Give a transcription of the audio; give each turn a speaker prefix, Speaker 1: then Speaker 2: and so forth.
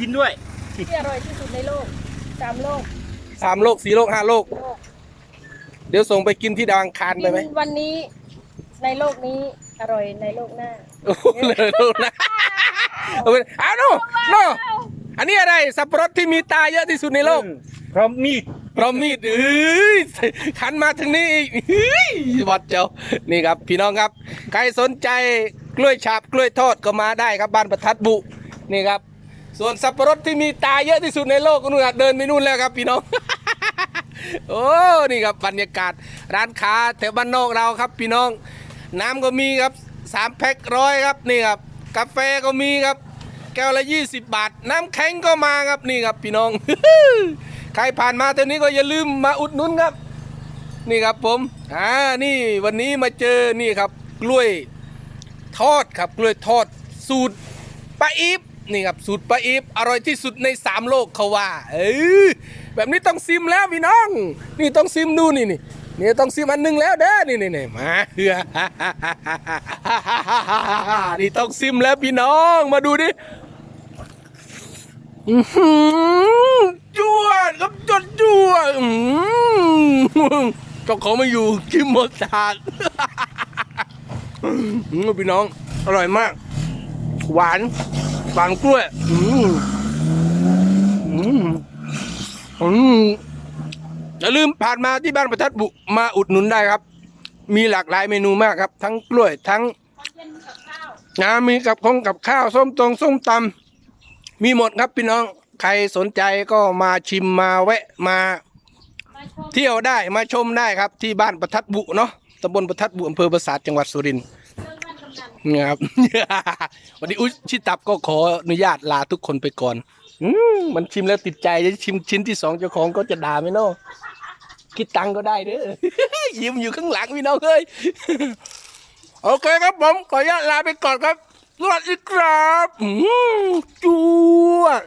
Speaker 1: กินด้วย
Speaker 2: ที่อร่อยที่สุดในโลกสามโลก
Speaker 3: สามโลกสี่โลกห้าโลก
Speaker 2: โลก
Speaker 3: เดี๋ยวส่งไปกินที่ดาวอังคารไปไหม
Speaker 2: กินวันนี้ในโลกนี้อร่อยในโลกหน้า
Speaker 3: โอ้โหเลยโลกนะเอาไปเอาโน่โน่อันนี้อะไรสับปะรดที่มีตาเยอะที่สุดในโลก
Speaker 1: พร้อมมีด
Speaker 3: พร้อมมีดเอ้ยขันมาถึงนี่อีกเฮ้ยวัดเจ้านี่ครับ พี่น้องครับ ใครสนใจกล้วยฉาบกล้วยทอดก็มาได้ครับบ้านประทัดบุนี่ครับ ส่วนสับปะรดที่มีตาเยอะที่สุดในโลกก็นู่นเดินไปนู่นแล้วครับพี่น้อง โอ้นี่ครับบรรยากาศร้านค้าแถวบ้านนอกเราครับพี่น้อง น้ำก็มีครับสามแพ็คร้อยครับนี่ครับกาแฟก็มีครับแก้วละ 20 บาท น้ำแข็งก็มาครับนี่ครับพี่น้อง ใครผ่านมาแถวนี้ก็อย่าลืมมาอุดหนุนครับ นี่ครับผมอ่านี่วันนี้มาเจอนี่ครับ กล้วยทอดครับกล้วยทอดสูตรป้าอีฟ นี่ครับสูตรป้าอีฟอร่อยที่สุดในสามโลกเขาว่าเออแบบนี้ต้องซิมแล้วพี่น้อง นี่ต้องซิมดูนี่นี่นี่ต้องซิมอันนึงแล้วเด้อนี่นี่นี่มาเฮือนี่ต้องซิมแล้วพี่น้องมาดูดิจวดครับจดจวดเจ้าของม่อยู่กินหมดจานพี่น้องอร่อยมาก หวาน หวานกล้วย อืมอืมอืมอย่าลืมผ่านมาที่บ้านประทัดบุมาอุดหนุนได้ครับ มีหลากหลายเมนูมากครับ ทั้งกล้วยทั้ง
Speaker 2: เย็นกับข้าว
Speaker 3: นะมีกับคงกับข้าวส้มตรงส้มตำมีหมดครับพี่น้อง ใครสนใจก็มาชิมมาแวะมา
Speaker 2: มาชม
Speaker 3: เที่ยวได้มาชมได้ครับที่บ้านประทัดบุเนาะตำบลประทัดบุอำเภอปราสาทจังหวัดสุรินทร์
Speaker 2: เรื่องบ้า นะ
Speaker 3: ครับ วันนี้อุยชิตับก็ขออนุญาตลาทุกคนไปก่อน อืมมันชิมแล้วติดใจจะชิมชิ้นที่สองเจ้าของก็จะด่าไหมเนาะคิดตังค์ก็ได้เด้อ ยิ้มอยู่ข้างหลังพี่น้องเอ้ย โอเคครับผมขออนุญาตลาไปก่อนครับสวัสดีครับอืมจวด